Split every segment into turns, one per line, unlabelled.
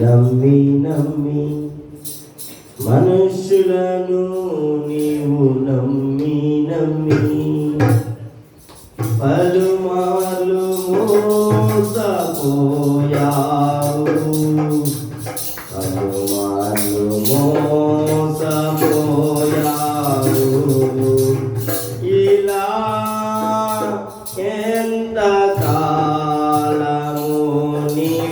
నమ్మి నమ్మి మనుషులను నీవు నమ్మి నమ్మి. పలుమార్లు మోసపోయావు పలుమార్లు మోసపోయావు ఇలా ఎంత కాలము నీవు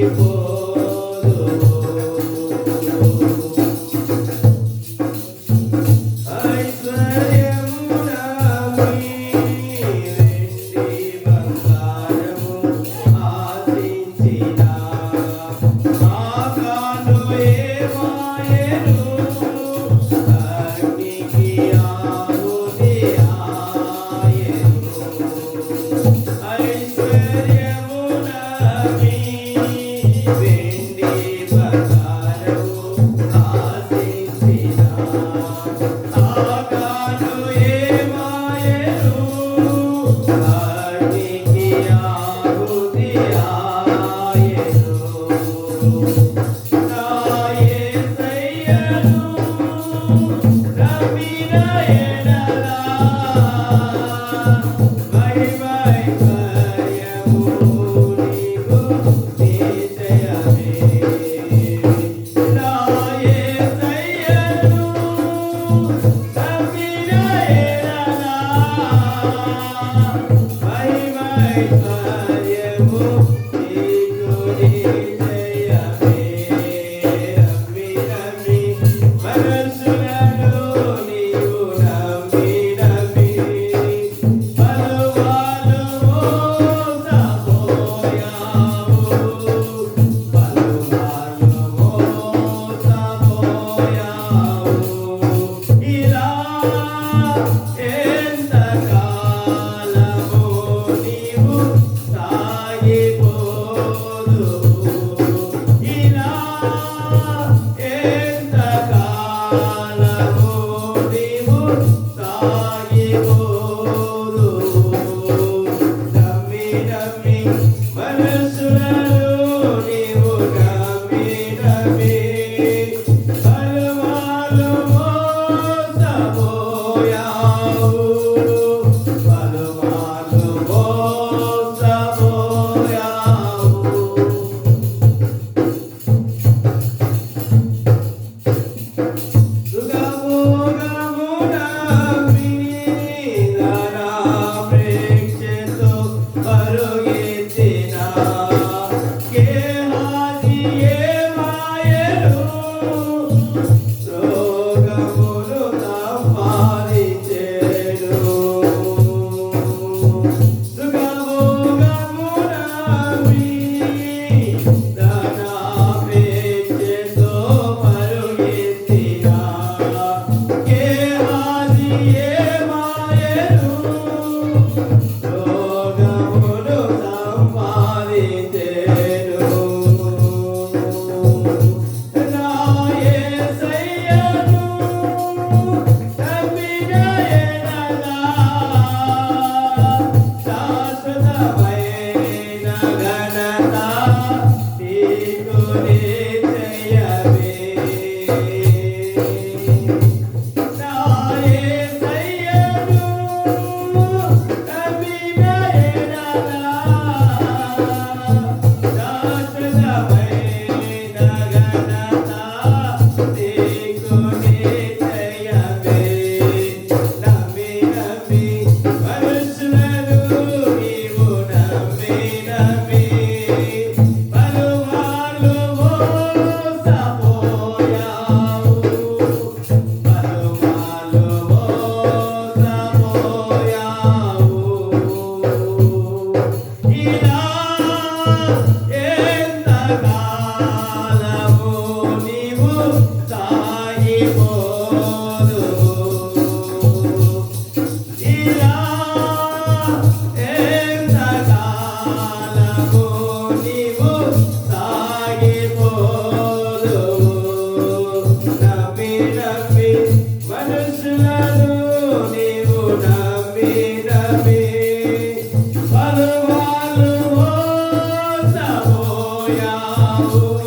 people. ya Goiás.